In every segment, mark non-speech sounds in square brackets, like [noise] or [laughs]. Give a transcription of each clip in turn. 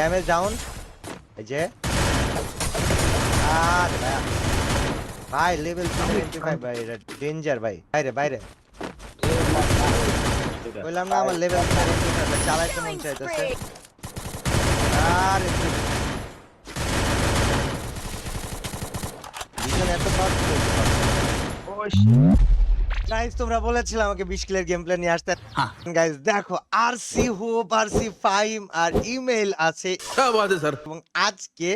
Damage down এই যে আরে ভাই ভাই লেভেল 75 ভাই এটা ডেঞ্জার ভাই বাইরে বাইরে বললাম না আমার লেভেল 75 চালাইতে মন চাইতেছে আরে ভিজন এত পাওয়ারফুল গাইস তোমরা বলেছিলে আমাকে 20 কিলের গেম প্লে নিয়ে আসতে। হ্যাঁ। গাইস দেখো আর সি হোপ আর সি ফাইম আর ইমেল আছে। সব আছে স্যার। এবং আজকে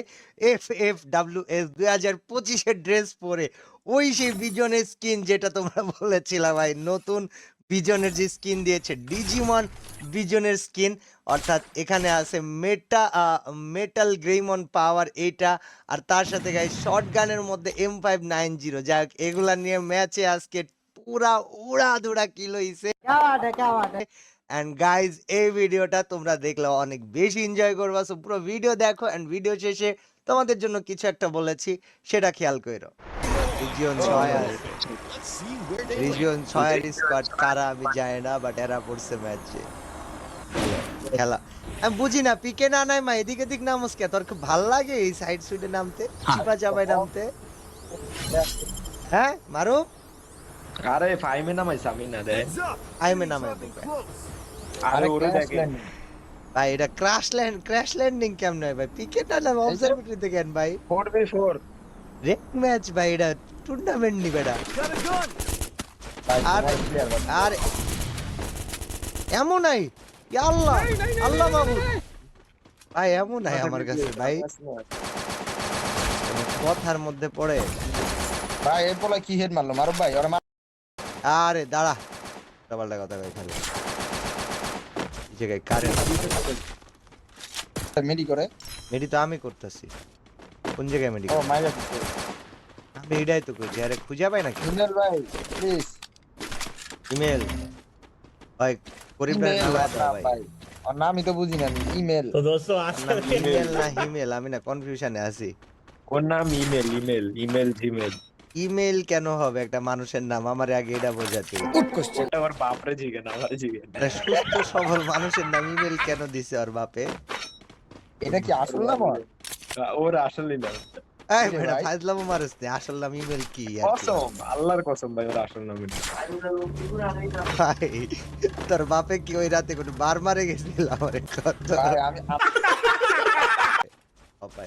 এফ এফ ডাব্লিউ এস 2025 এর ড্রেস পরে ওই সেই বিজনের স্কিন যেটা তোমরা বলেছিলে ভাই নতুন বিজনের যে স্কিন দিয়েছে ডিজিমন বিজনের স্কিন অর্থাৎ এখানে আছে মেটা মেটাল গ্রেমন পাওয়ার এইটা আর তার সাথে গাই শর্ট গানের মধ্যে এম ফাইভ নাইন জিরো যাই হোক এগুলা নিয়ে ম্যাচে আজকে পুরা উড়া দুরা কিলো হিসে অ্যান্ড গাইজ এই ভিডিওটা তোমরা দেখলে অনেক বেশি এনজয় করবা। সো পুরো ভিডিও দেখো অ্যান্ড ভিডিও শেষে তোমাদের জন্য কিছু একটা বলেছি সেটা খেয়াল করো। রিজিয়ন ছয় রিজিয়ন ছয়ের স্কোয়াড কারা আমি জানি না বাট এরা পড়ছে ম্যাচে খেলা। আমি বুঝি না পিকে না নাই মা এদিক এদিক নামস কে? তোর খুব ভালো লাগে এই সাইড সুইডে নামতে চিপা চাপায় নামতে। হ্যাঁ মারু আরে ফাইমে নামাইছে আমি না রে আইমে নামে আরে ওরে দেখে ভাই এটা ক্র্যাশ ল্যান্ড ক্র্যাশ ল্যান্ডিং কেমন হয় ভাই? পিকেট না অবজারভেটরিতে কেন ভাই? ফোর বি ফোর রেক ম্যাচ ভাই এটা টুর্নামেন্ট নি বেটা আর আর এমন নাই আল্লাহ। আল্লাহ মাবুদ ভাই এমন নাই আমার কাছে ভাই। কথার মধ্যে পড়ে। ভাই এই পোলা কি হেড মারলো? মারো ভাই ওরা আরে দাঁড়া। ডাবলটা কথা কই খালি নিচে গাই মেডি করে। মেডি তো আমি করতেছি। কোন জায়গায় মেডি ও আমি তো কই আরে পাই ইমেল ভাই প্লিজ ইমেল। ভাই করিম ভাই না ভাই? আর নামই তো বুঝি না ইমেল। তো ইমেল না আমি না কনফিউশনে আছি। কোন নাম email email email Gmail. Email কেন হবে একটা মানুষের নাম? আমার আগে এটা বোঝাতে। এটা বাপরে জিগেন আমার জিগেন সুস্থ সবল মানুষের নাম ইমেল কেন দিছে ওর বাপে? এটা কি আসল নাম ওর? আসলে এই বেটা ফাজলামো মারস নে আসল নাম ইমেল কি কসম আল্লাহর কসম ভাই ওর আসল নাম তোর বাপে কি ওই রাতে কোনো বার মারে গেছিল আমারে? কত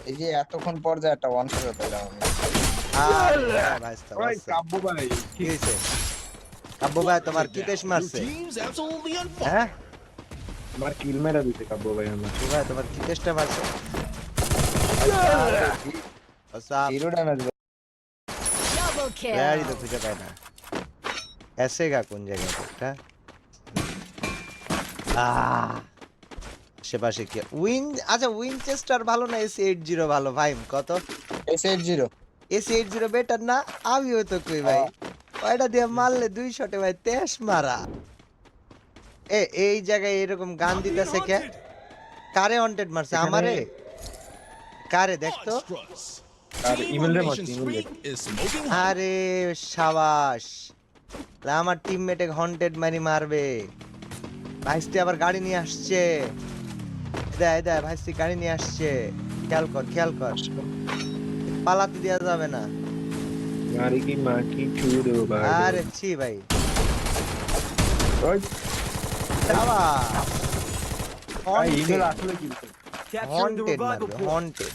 এই যে এতক্ষণ পর যে একটা ওয়ান শট ভাই আব্বু ভাই তোমার কি মারছে. হ্যাঁ আমার কিল মেরা দিতে কাব্বু ভাই আমার ভাই তোমার কি মারছে হিরো ড্যামেজ Double তো খুঁজে পায় না এসেগা কোন জায়গায় একটা আহ আশেপাশে কি উইন আচ্ছা উইনচেস্টার ভালো না এস এইট জিরো ভালো ভাই কত S eight zero S eight zero better না? আমিও তো কই ভাই। কয়টা দিয়ে মারলে? দুই শটে ভাই তেস মারা। এ এই জায়গায় এরকম গান দিতেছে কে? কারে ওয়ান্টেড মারছে? আমারে? কারে? দেখতো. আর ইমেল রে ইমেল. আরে সাবাস। আমার টিমমেটে হন্টেড মারি মারবে। ভাইস্তি আবার গাড়ি নিয়ে আসছে। দেয় দেয় ভাইস্তি গাড়ি নিয়ে আসছে। খেয়াল কর খেয়াল কর। পালাতে দেওয়া যাবে না। মারি কি মা কি চুদো ভাই আরে ছি ভাই। ওই। সাবাস ভাই ইমেল আসলে কি হন্টেড মারবে হন্টেড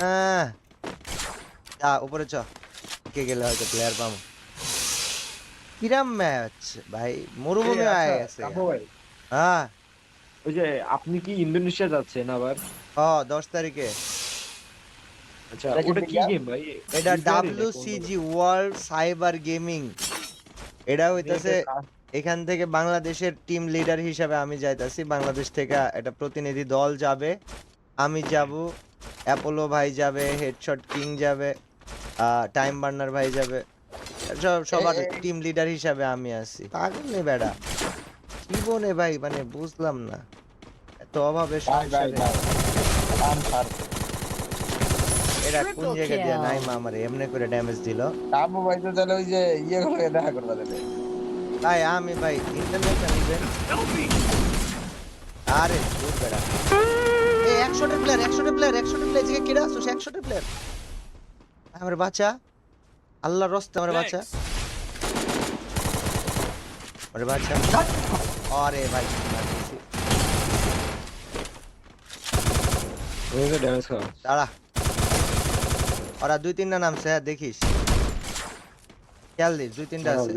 হ্যাঁ। যা উপরে চ। কে গেলে হয়তো প্লেয়ার পাবো। কিরাম ম্যাচ ভাই মরুভূমি আচ্ছা, গেছে। হ্যাঁ। ওই যে আপনি কি ইন্দোনেশিয়া যাচ্ছেন আবার? ও দশ তারিখে। আচ্ছা ওটা কি গেম ভাই? এটা Free Fire না ডাব্লিউ কোন সিজি ওয়ার্ল্ড সাইবার গেমিং এটা হইতাছে এখান থেকে বাংলাদেশের টিম লিডার হিসাবে আমি যাইতাছি। বাংলাদেশ থেকে একটা প্রতিনিধি দল যাবে। আমি যাব অ্যাপোলো ভাই যাবে হেডশট কিং যাবে টাইম বার্নার ভাই যাবে। সব সবার টিম লিডার হিসাবে আমি আছি। পাগল নে বেড়া। জীবনে ভাই মানে বুঝলাম না। এত অভাবে সংসারে। এটা কোন জায়গা দিয়ে নাই মা আমার এমনি করে ড্যামেজ দিল। কাবু ভাই তো তাহলে ওই যে ইয়ে গুলো দেখা করবা তাহলে। ভাই আমি ভাই ইন্টারন্যাশনাল ইভেন্ট আরে দূর বেড়া। এ একশোটা প্লেয়ার একশোটা প্লেয়ার একশোটা প্লেয়ার যে কেটে আসছো? একশোটা প্লেয়ার আমার বাচ্চা আল্লাহর রস্তে আমার বাচ্চা আরে বাচ্চা আরে ভাই ওই যে ড্যামেজ খাওয়া। দাঁড়া। ওরা দুই তিনটা নামছে হ্যাঁ দেখিস। খেয়াল দিস দুই তিনটা আছে।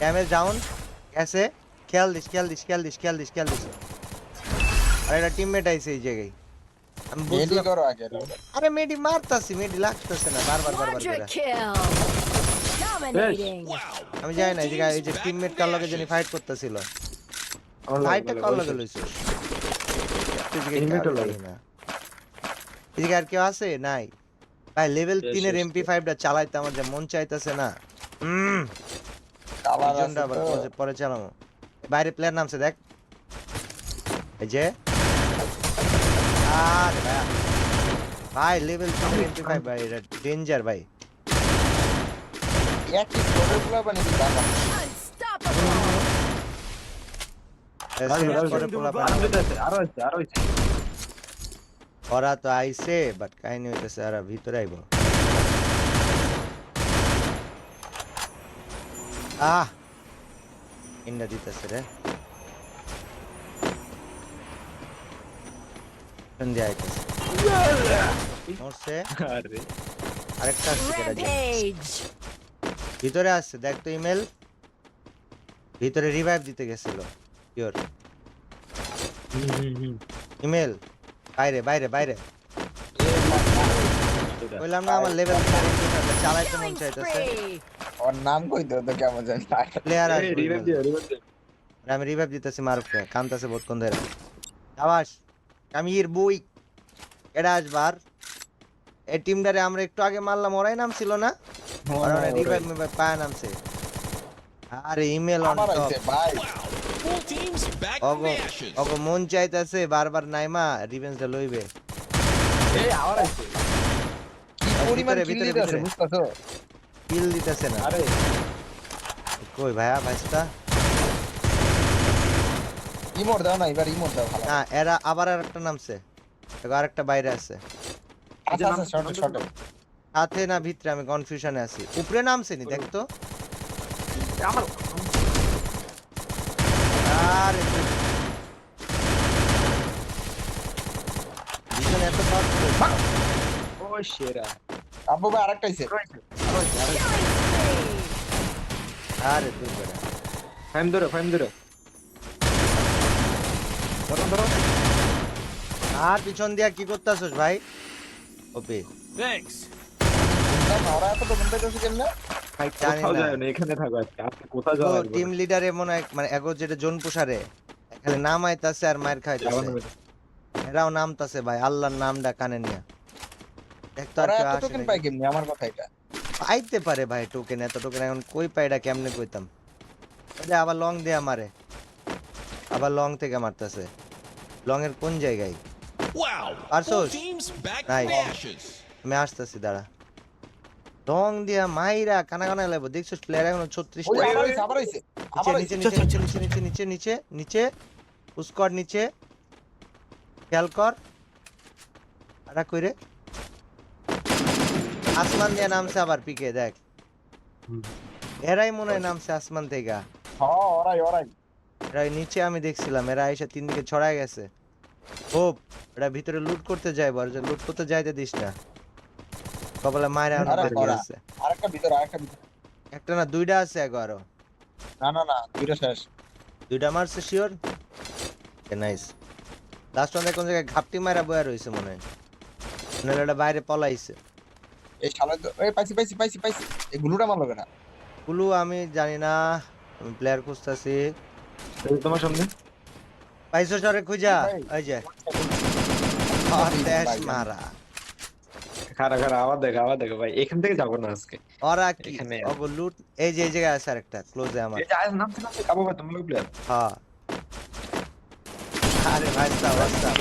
ড্যামেজ ডাউন গেছে। খেয়াল দিস খেয়াল দিস খেয়াল দিস খেয়াল দিস খেয়াল দিস। আর একটা টিমমেট আইছে এই জায়গায়। আমি করো আগে আরে মেডি মারতাছি মেডি লাগতেছে না বারবার বারবার করে। আমি জানি না এই জায়গায় এই যে টিমমেট কার লগে জানি ফাইট করতেছিল। ফাইটটা কার লগে এর লগে। লগে না। জায়গায় আর কেউ আছে নাই ভাই লেভেল তিনের এমপি ফাইভটা চালাইতে আমার যে মন চাইতেছে না হুম পরে- চালামো বাইরে প্লেয়ার নামছে দেখ এই যে আরে ভাই ভাই লেভেল তিনের এমপি ফাইভ ভাই এটা ডেঞ্জার ভাই একই স্কোরের ওরা তো আইছে বাট কাহিনী হইতেছে ওরা ভিতরে আইব আহ ইন্ডা দিতেছে রে সন্ধ্যা আইতেছে মরছে আরেকটা আসছে কেটা ভিতরে আসছে দেখ তো ইমেল ভিতরে রিভাইভ দিতে গেছিল পিওর ইমেল বাইরে বাইরে বাইরে। বললাম না আমার লেভেল চালাইতে মন চাইতেছে। ওর নাম কই তো তো কেমন জানি। প্লেয়ার আরে রিভাইভ দিও রিভাইভ দিও। আমি রিভাইভ দিতেছি মারুফকে কামতাছে বহুত কোন ধরে। আবাস কামির বই এটা আসবার। এই টিমটারে আমরা একটু আগে মারলাম ওরাই নাম ছিল না ওরা রিভাইভ মিভাইভ পায় নামছে। আরে ইমেল অন টপ আইছে অগো অগো মন চাইতেছে বারবার নাইমা রিভেঞ্জটা লইবে। এই আবার আছে। কি পরিমাণ ভিতরে, ভিতরে, বুঝতাছো? কিল দিতেছে না। আরে। কই ভাইয়া ভাইস্তা? ইমোট দাও না এবার ইমোট দাও। না এরা আবার আরেকটা নামছে। দেখো আরেকটা বাইরে আছে। আচ্ছা আচ্ছা শর্ট শর্ট। সাথে না ভিতরে আমি কনফিউশনে আছি। উপরে নামছে নি দেখ তো আমার আরে তুই- পিছনে এত shot ও সেরা। আব্বু ভাই আরেকটা আইছে আরে তুই বেটা। ফাইম ধরো ফাইম ধরো। ধরো ধরো। আর পিছন দিয়া কি করতেছস ভাই? ওপি Thanks. বুঝলাম এত দোকান পাইতেছে কেমনে? জানি কোথাও না। যায় না এখানে থাকো আজকে আজকে কোথাও যাওয়া লাগবে টিম লিডারে মনে হয় মানে এগো যেটা জোন পুষারে খালি নাম আইতাছে আর মার খাইতাছে এরাও নামতাছে ভাই আল্লাহর নামটা কানে নিয়া। দেখ তো আর টোকেন। পায় কেমনে? আমার কথা এটা। পাইতে পারে ভাই টোকেন এত টোকেন এখন কই পাই এটা কেমনে কইতাম? আবার লং দিয়ে মারে। আবার লং থেকে মারতাছে। লং এর কোন জায়গায়? From the ashes. আমি আসতেছি দাঁড়া। দিয়া মাইরা কানা কানা লাগবো। দেখছিস প্লেয়ার এখন ছত্রিশ নিচে নিচে নিচে নিচে নিচে নিচে নিচে নিচে উস্কর নিচে। খেয়াল কর। আটা কইরে। আসমান দিয়ে নামছে আবার পিকে দেখ। হুম। এরাই মনে হয় নামছে আসমান থেকে। হ্যাঁ ওরাই ওরাই। নিচে আমি দেখছিলাম এরা এসে তিন দিকে ছড়ায় গেছে। হোপ এটা ভিতরে লুট করতে যাইবো আর লুট করতে যাইতে দিস না। কপালে মায়ের আরে আমাদের করা। আছে। আরেকটা ভিতরে আরেকটা ভিতরে। একটা না দুইটা আছে এগারো না না না দুইটা শেষ। দুইটা মারছে শিওর নাইস লাস্ট ওয়ান কোন জায়গায় ঘাপটি মারা বয়া রইছে মনে হয়। নাহলে বাইরে পলাইছে। এই শালা তো এই পাইছি পাইছি পাইছি পাইছি। এই গুলুটা মারলো কেনা? কুলু আমি জানি না। আমি প্লেয়ার খুঁজতেছি। এই তোমার সামনে। পাইছো সরে খুঁজা। ওই যে। দেশ মারা। খারা খারা আবার দেখো আবার দেখো ভাই এখান থেকে যাব না আজকে। ওরা কি? ওগো লুট এই যে এই জায়গায় আছে আরেকটা ক্লোজে আমার। এই যে আজ নামছে নামছে কাবো ভাই তুমি প্লেয়ার হ্যাঁ। আরে ভাই সাহ সাহ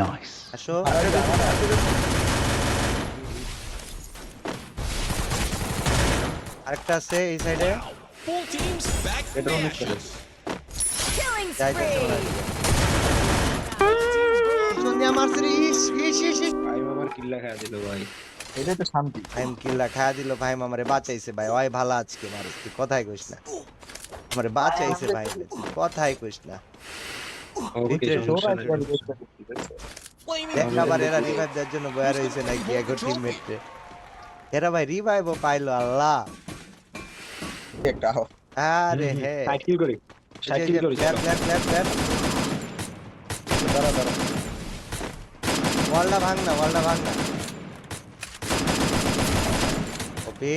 Nice. আসো। আরেকটা আছে এই সাইডে মারছে রে ইস ইস ইস ইস ভাই কিল্লা দিল ভাই। এটাই তো শান্তি। ফাইম কিল্লা খায়া দিল ভাই আমারে বাঁচাইছে ভাই। ওই ভালো আজকে মারে তুই কথাই কইস না। আমারে বাঁচাইছে ভাই কথাই কইস না। ওকে ভিতরে সমস্যা নাই। Flaming দেখ আবার এরা রিভাইভ দেওয়ার জন্য বয়া রয়েছে নাকি এক টিমমেট এরা ভাই রিভাইভও পাইলো আল্লাহ। একটা আরে হে। ষাট করি। ষাট করি প্লেয়ার প্লেয়ার প্লেয়ার প্লেয়ার দাঁড়া দাঁড়া ওয়ালটা ভাঙ না ওয়ালটা ভাঙ না ওপি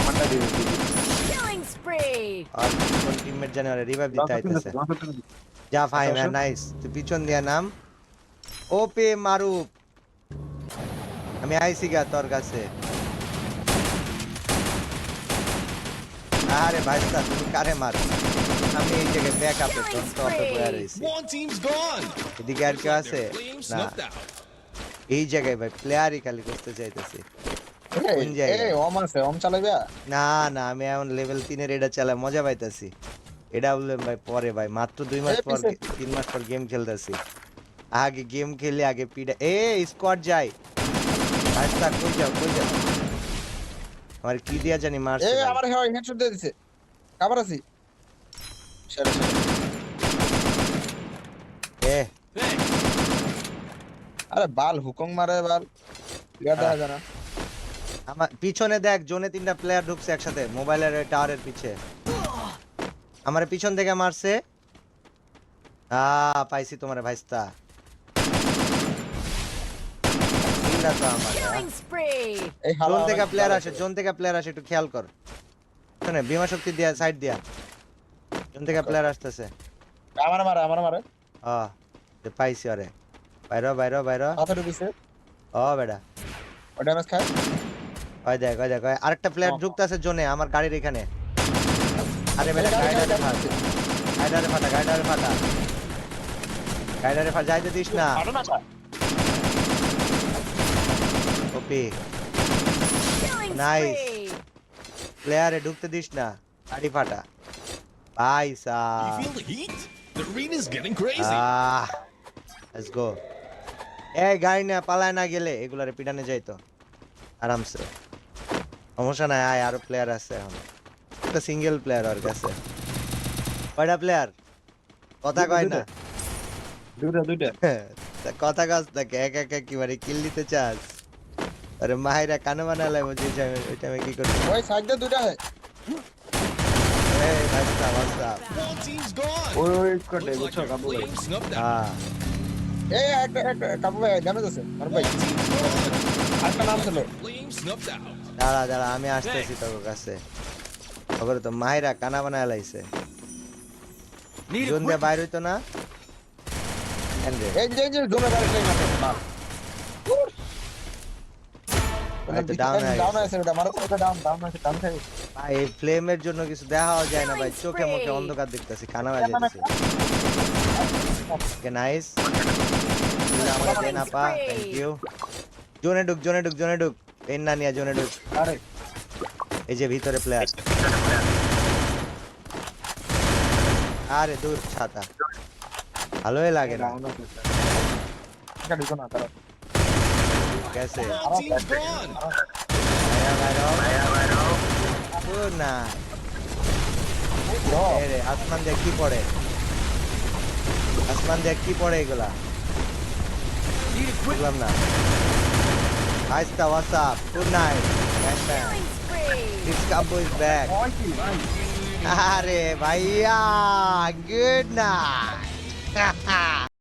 আমারটা দিয়ে দিবি। Killing spree. আর কোন টিমমেট জানে ওরা রিভাইভ দিতে আইতেছে লঙ্কা তুলে দিবি। যা ফাইম আচ্ছা, হ্যাঁ নাইস তুই পিছন দিয়া নাম ওপে মারুপ আমি আইছি গা তোর কাছে আরে ভাইস্তা তুমি কারে মার আমি এই জায়গায় ব্যাক আপে তোর তো অপে বয়া রইছি One team's gone. এদিকে আর কেউ আছে Their flames না snuffed out. এই জায়গায় ভাই প্লেয়ারই খালি করতে চাইতেছি কোন জায়গায়? ওম আছে, ওম চালাইবা? না না আমি এখন লেভেল তিনের এটা চালা মজা পাইতাছি এটা বললাম ভাই পরে ভাই মাত্র দুই মাস এ, পর। তিন মাস পর গেম খেলতেছি আগে গেম খেলে আগে পিডা এ স্কোয়াড যাই রাস্তা কই যাও কই যাও আমার কি দিয়া জানি মারছে ভাই। আমার headshot দিয়ে দিছে। কাবার আছি? সেরে, সেরে। এ Hey, আরে বাল হুকং মারে বাল। ইয়া দেখা যায় না। আমার পিছনে দেখ জোনে তিনটা প্লেয়ার ঢুকছে একসাথে মোবাইলের টাওয়ারের পিছে। আমার পিছন থেকে মারছে। আ পাইছি তোমার ভাইস্তা। তিনটা তো আমার আ। Killing spree. এই হালা জোন থেকে প্লেয়ার আসে জোন থেকে প্লেয়ার আসে একটু খেয়াল কর। শোনে বিমা শক্তি দিয়া সাইড দিয়া। জোন থেকে প্লেয়ার আসতেছে। আমার মারে আমার মারে। যে পাইছি আরে। বাইর বাইর বাইর মাথা ঢুকিছে ও বেটা ও ড্যামেজ খায় ওই দেখ ওই দেখ ওই আরেকটা প্লেয়ার ও। ঢুকতেছে জোনে আমার গাড়ির এখানে আরে বেটা গাড়ি, গাড়ি, গাড়িটারে গাড়ি। ফাটা গাড়িটারে ফাটা গাড়িটারে ফাটা গাড়িটারে ফাটা যাইতে দিস না আরও না খা। ওপি Killing Nice. spree. প্লেয়ারে ঢুকতে দিস না গাড়ি ফাটা পাইসা you feel the heat? The arena's getting crazy. Ah let's go এই গাড়ি না পালায় না গেলে। এগুলারে পিটানে যাইতো। আরামসে। সমস্যা নাই আয় আরও প্লেয়ার আছে এখন। একটা সিঙ্গেল প্লেয়ার ওর কাছে। কয়টা প্লেয়ার কথা কয় না। দুইটা দুইটা তা কথা কাজ থাকে এক এক এক কি মানে কিল দিতে চাস? আরে মাহিরা কানে বানালে বুঝি ওই টাইমে কি করবি? ওই সাইড দুইটা হয়। এই ভাইস্তা One ওই ওই কোটে বুঝছ কাবু ভাই. হ্যাঁ। এই একটা একটা কাবু ভাই ড্যামেজ আছে। আর ভাই One team's gone. আরেকটা নাম ছিল। Flames snuffed out. দাঁড়া দাঁড়া আমি আসতেছি তোর কাছে। ওগুলো তো মাহিরা কানা বানায় লাইছে। জোন দিয়ে বাইর হইতো না? এই যে যে জোনে ভাই ফ্লেমের জন্য কিছু দেখাও যায় না ভাই। চোখে মুখে অন্ধকার দেখতেছি কানা বাজাইতেছি ওকে নাইস আমাকে দেন আপা থ্যাংক ইউ জোনে ঢুক জোনে ঢুক জোনে ঢুক পেন না নিয়া জোনে ঢুক আরে এই যে ভিতরে প্লেয়ার আরে দূর ছাতা ভালোই লাগে না না তারা গেছে One team's gone. ভাইয়া ভাইরাও গুড না ও রে আসমান দেখ কি পড়ে আসমান দেখ কি পড়ে এগুলা। বুঝলাম না। আইস্তা নাইট Killing spree. This Kabbu is back আরে ভাইয়া গুড নাইট [laughs]